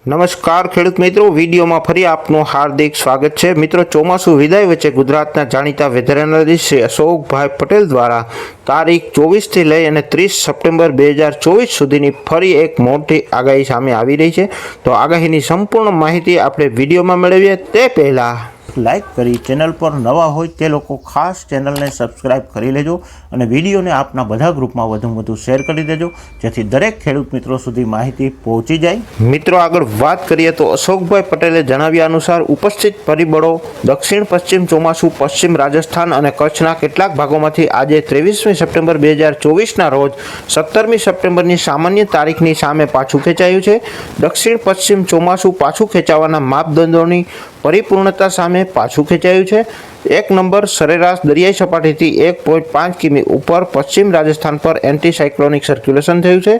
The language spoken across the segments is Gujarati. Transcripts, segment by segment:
નમસ્કાર ખેડૂત મિત્રો, વિડીયોમાં ફરી આપનું હાર્દિક સ્વાગત છે. મિત્રો, ચોમાસું વિદાય વચ્ચે ગુજરાતના જાણીતા વેધર એનાલિસ્ટ અશોકભાઈ પટેલ દ્વારા તારીખ ચોવીસથી લઈ અને ત્રીસ સપ્ટેમ્બર બે હજાર ચોવીસ સુધીની ફરી એક મોટી આગાહી સામે આવી રહી છે. તો આગાહીની સંપૂર્ણ માહિતી આપણે વિડીયોમાં મેળવીએ. તે પહેલાં લાઈક કરી, ચેનલ પર નવા હોય તે લોકો ખાસ ચેનલને સબસ્ક્રાઇબ કરી લેજો અને વિડીયોને આપના બધા ગ્રુપમાં વધુમાં વધુ શેર કરી દેજો, જેથી દરેક ખેડૂત મિત્રો સુધી માહિતી પહોંચી જાય. મિત્રો, આગળ વાત કરીએ તો અશોકભાઈ પટેલે જણાવ્યા અનુસાર ઉપસ્થિત પરિબળો દક્ષિણ, પશ્ચિમ, ચોમાસું, પશ્ચિમ રાજસ્થાન અને કચ્છના કેટલાક ભાગોમાંથી આજે ત્રેવીસમી સપ્ટેમ્બર બે હજાર ચોવીસના રોજ સત્તરમી સપ્ટેમ્બરની સામાન્ય તારીખની સામે પાછું ખેંચાયું છે. દક્ષિણ, પશ્ચિમ, ચોમાસું પાછું ખેંચાવાના માપદંડોની પરિપૂર્ણતા સામે પાછું ખેંચાયું છે. એક નંબર સરેરાશ દરિયાઈ સપાટીથી એક પોઈન્ટ પાંચ કિમી ઉપર પશ્ચિમ રાજસ્થાન પર એન્ટીસાયક્લોનિક સર્ક્યુલેશન થયું છે.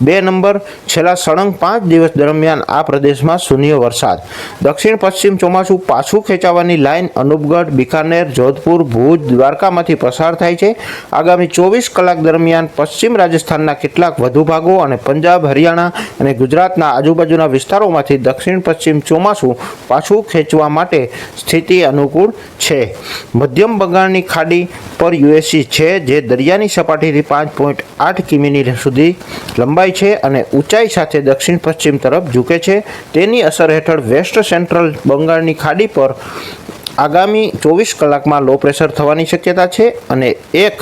બે નંબર છેલ્લા સળંગ પાંચ દિવસ દરમિયાન આ પ્રદેશમાં શૂન્ય વરસાદ. દક્ષિણ પશ્ચિમ ચોમાસું પાછું ખેંચાવાની લાઇન અનુપગઢ, બિકાનેર, જોધપુર, ભુજ, દ્વારકામાંથી પસાર થાય છે. આગામી ચોવીસ કલાક દરમિયાન પશ્ચિમ રાજસ્થાનના કેટલાક વધુ ભાગો અને પંજાબ, હરિયાણા અને ગુજરાતના આજુબાજુના વિસ્તારોમાંથી દક્ષિણ પશ્ચિમ ચોમાસું પાછું ખેંચવા માટે સ્થિતિ અનુકૂળ છે. મધ્યમ બંગાળની ખાડી પર યુએસસી છે, જે દરિયાની સપાટીથી પાંચ પોઈન્ટ આઠ કિમીની સુધી લંબાઈ છે અને ઊંચાઈ સાથે દક્ષિણ પશ્ચિમ તરફ ઝૂકે છે. તેની અસર હેઠળ વેસ્ટ સેન્ટ્રલ બંગાળની ખાડી પર આગામી ચોવીસ કલાકમાં લો પ્રેશર થવાની શક્યતા છે અને એક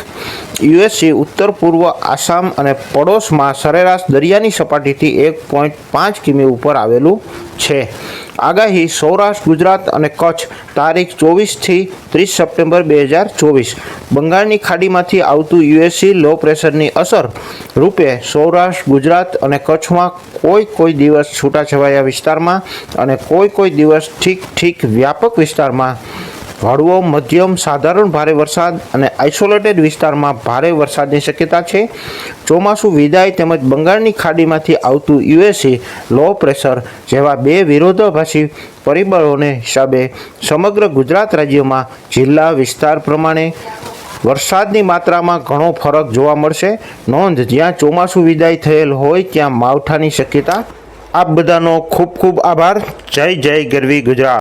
યુએસસી ઉત્તર પૂર્વ આસામ અને પડોશમાં સરેરાશ દરિયાની સપાટીથી એક પોઈન્ટ પાંચ કિમી ઉપર આવેલું છે. આગાહી સૌરાષ્ટ્ર, ગુજરાત અને કચ્છ તારીખ ચોવીસથી ત્રીસ સપ્ટેમ્બર બે હજાર ચોવીસ. બંગાળની ખાડીમાંથી આવતું યુએસસી લો પ્રેશરની અસર રૂપે સૌરાષ્ટ્ર, ગુજરાત અને કચ્છમાં કોઈ કોઈ દિવસ છૂટાછવાયા વિસ્તારમાં અને કોઈ કોઈ દિવસ ઠીક ઠીક વ્યાપક વિસ્તારમાં હળવો મધ્યમ, સાધારણ ભારે વરસાદ અને આઇસોલેટેડ વિસ્તારમાં ભારે વરસાદની શક્યતા છે. ચોમાસું વિદાય તેમજ બંગાળની ખાડીમાંથી આવતું યુએસએ લો પ્રેશર જેવા બે વિરોધાભાસી પરિબળોને હિસાબે સમગ્ર ગુજરાત રાજ્યમાં જિલ્લા વિસ્તાર પ્રમાણે વરસાદની માત્રામાં ઘણો ફરક જોવા મળશે. નોંધ, જ્યાં ચોમાસું વિદાય થયેલ હોય ત્યાં માવઠાની શક્યતા. આપ બધાનો ખૂબ ખૂબ આભાર. જય જય ગરવી ગુજરાત.